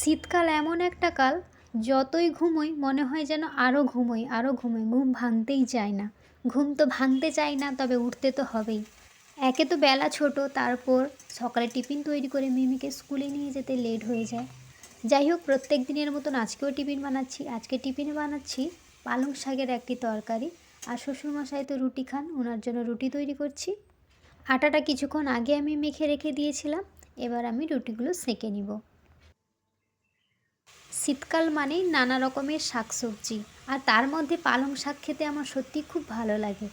শীতকাল এমন একটা কাল, যতই ঘুমোই, মনে হয় যেন আরও ঘুমোই আরও ঘুমোই। ঘুম ভাঙতেই চায় না। ঘুম তো ভাঙতে চাই না, তবে উঠতে তো হবেই। একে তো বেলা ছোট, তারপর সকালে টিফিন তৈরি করে মিমিকে স্কুলে নিয়ে যেতে লেট হয়ে যায়। যাই হোক, প্রত্যেক দিনের মতন আজকেও টিফিন বানাচ্ছি। আজকে টিফিনে বানাচ্ছি পালং শাকের একটি তরকারি। আর শ্বশুরমশাই তো রুটি খান ওনার জন্য রুটি তৈরি করছি। আটাটা কিছুক্ষণ আগে আমি মেখে রেখে দিয়েছিলাম। এবার আমি রুটিগুলো সেঁকে নিব। শীতকাল মানেই নানা রকমের শাকসবজি। আর তার মধ্যে পালং শাক খেতে আমার সত্যি খুব ভালো লাগে।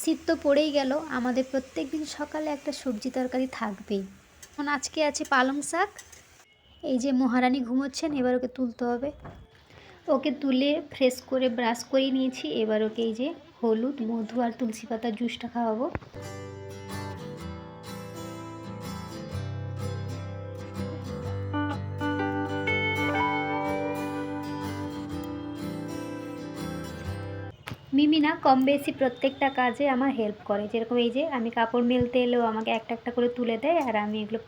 শীত তো পড়েই গেল, আমাদের প্রত্যেক দিন সকালে একটা সবজি তরকারি থাকবেই। এখন আজকে আছে পালং শাক। এই যে মহারানী ঘুমোচ্ছেন, এবার ওকে তুলতে হবে। ওকে তুলে ফ্রেশ করে ব্রাশ করে নিয়েছি। এবার ওকে এই যে হলুদ, মধু আর তুলসী পাতার জুসটা খাওয়াবো। মিমি না কম বেশি প্রত্যেকটা কাজে আমার হেল্প করে। যেরকম এই যে আমি কাপড় মেলতে এলেও আমাকে একটা একটা করে তুলে দেয় আর আমি এগুলো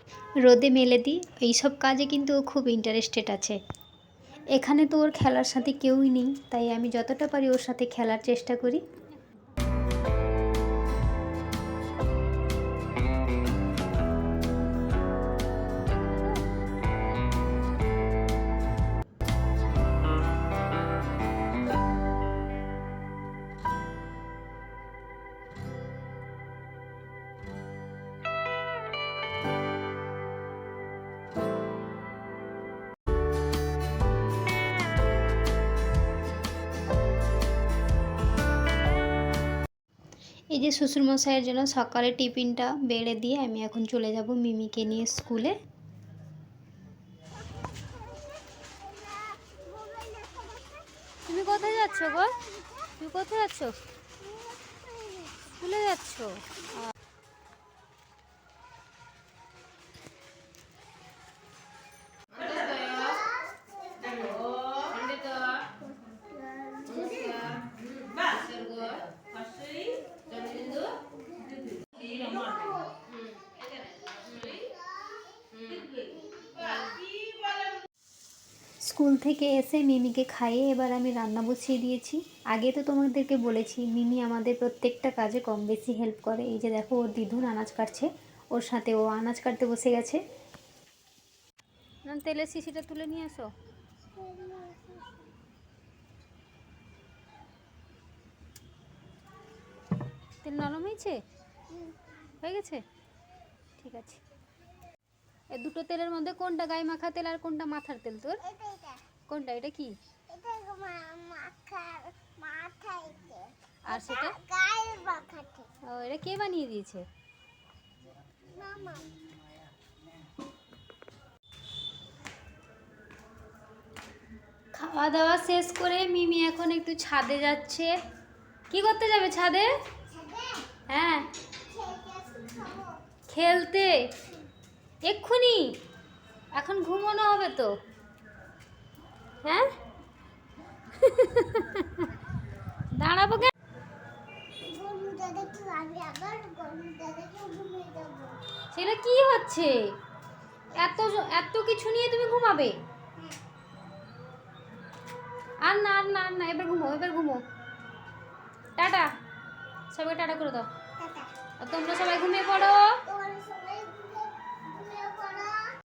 রোদে মেলে দিই। এইসব কাজে কিন্তু ও খুব ইন্টারেস্টেড আছে। এখানে তো ওর খেলার সাথে কেউই নেই, তাই আমি যতটা পারি ওর সাথে খেলার চেষ্টা করি। এই যে শ্বশুরমশাইয়ের জন্য সকালে টিফিনটা বেড়ে দিয়ে আমি এখন চলে যাব মিমিকে নিয়ে স্কুলে। তুমি কোথায় যাচ্ছ গো? তুমি কোথায় যাচ্ছ? স্কুলে যাচ্ছ? স্কুল থেকে এসে মিমিকে খাইয়ে এবার আমি রান্না বসিয়ে দিয়েছি। আগে তো তোমাদেরকে বলেছি মিমি আমাদের প্রত্যেকটা কাজে কম বেশি হেল্প করে। এই যে দেখো ওর দিদুন আনাজ কাটছে ওর সাথে ও আনাজ কাটতে বসে গেছে। তেলের শিশিটা তুলে নিয়ে আসো। তেল নরম হয়েছে? হয়ে গেছে? ঠিক আছে। দুটো তেলের মধ্যে কোনটা গায়ে মাখা তেল আর কোনটা মাথার তেল তোর? কোনটা এটা কি? আর সেটা? ও এটা কে বানিয়ে দিয়েছে? খাওয়া দাওয়া শেষ করে মিমি এখন একটু ছাদে যাচ্ছে। কি করতে যাবে ছাদে? হ্যাঁ। খেলতে? এক্ষুনি। এখন ঘুমানো হবে তো। হ্যাঁ? দাঁড়াবো কেন সেটা কি হচ্ছে? এত এত কিছু নিয়ে তুমি ঘুমাবে? আর না আর না আর না এবার ঘুমো এবার ঘুমো। টাটা। সবাই টাটা করে দাও। তোমরা সবাই ঘুমিয়ে পড়ো।